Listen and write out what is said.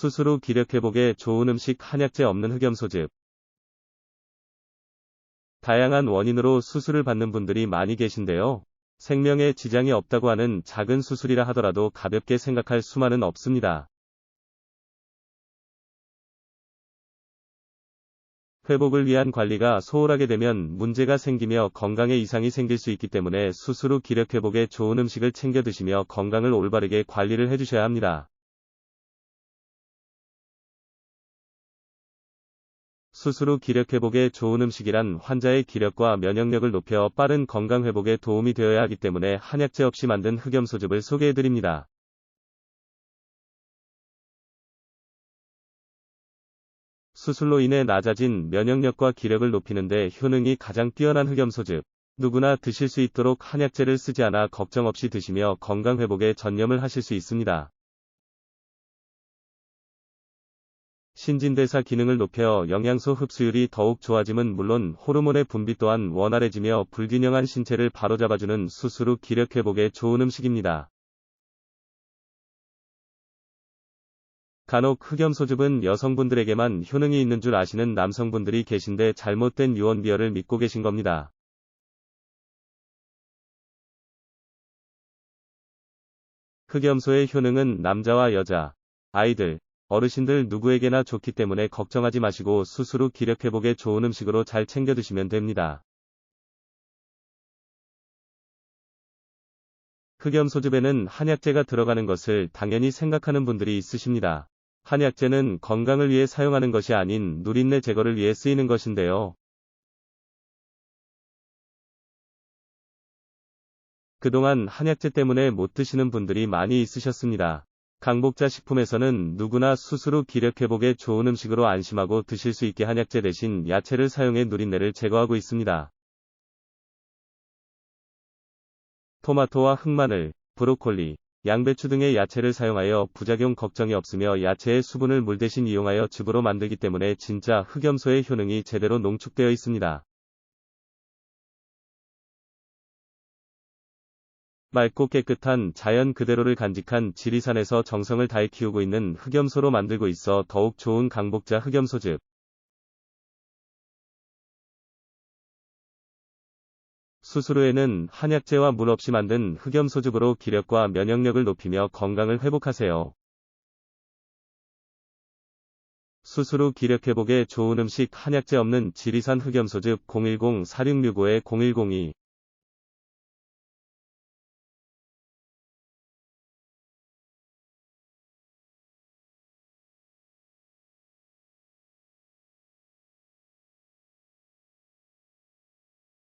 수술 후 기력 회복에 좋은 음식 한약재 없는 흑염소즙. 다양한 원인으로 수술을 받는 분들이 많이 계신데요. 생명에 지장이 없다고 하는 작은 수술이라 하더라도 가볍게 생각할 수만은 없습니다. 회복을 위한 관리가 소홀하게 되면 문제가 생기며 건강에 이상이 생길 수 있기 때문에 수술 후 기력 회복에 좋은 음식을 챙겨 드시며 건강을 올바르게 관리를 해주셔야 합니다. 수술 후 기력 회복에 좋은 음식이란 환자의 기력과 면역력을 높여 빠른 건강 회복에 도움이 되어야 하기 때문에 한약재 없이 만든 흑염소즙을 소개해 드립니다. 수술로 인해 낮아진 면역력과 기력을 높이는데 효능이 가장 뛰어난 흑염소즙. 누구나 드실 수 있도록 한약재를 쓰지 않아 걱정 없이 드시며 건강 회복에 전념을 하실 수 있습니다. 신진대사 기능을 높여 영양소 흡수율이 더욱 좋아짐은 물론 호르몬의 분비 또한 원활해지며 불균형한 신체를 바로잡아주는 수술 후 기력 회복에 좋은 음식입니다. 간혹 흑염소즙은 여성분들에게만 효능이 있는 줄 아시는 남성분들이 계신데 잘못된 유언비어를 믿고 계신 겁니다. 흑염소의 효능은 남자와 여자, 아이들, 어르신들 누구에게나 좋기 때문에 걱정하지 마시고 후 기력 회복에 좋은 음식으로 잘 챙겨 드시면 됩니다. 흑염소즙에는 한약재가 들어가는 것을 당연히 생각하는 분들이 있으십니다. 한약재는 건강을 위해 사용하는 것이 아닌 누린내 제거를 위해 쓰이는 것인데요. 그동안 한약재 때문에 못 드시는 분들이 많이 있으셨습니다. 강복자 식품에서는 누구나 수술 후 기력 회복에 좋은 음식으로 안심하고 드실 수 있게 한약재 대신 야채를 사용해 누린내를 제거하고 있습니다. 토마토와 흑마늘, 브로콜리, 양배추 등의 야채를 사용하여 부작용 걱정이 없으며 야채의 수분을 물 대신 이용하여 즙으로 만들기 때문에 진짜 흑염소의 효능이 제대로 농축되어 있습니다. 맑고 깨끗한 자연 그대로를 간직한 지리산에서 정성을 다해 키우고 있는 흑염소로 만들고 있어 더욱 좋은 강복자 흑염소즙. 수술 후에는 한약재와 물 없이 만든 흑염소즙으로 기력과 면역력을 높이며 건강을 회복하세요. 후 기력 회복에 좋은 음식 한약재 없는 지리산 흑염소즙 010-4665-0102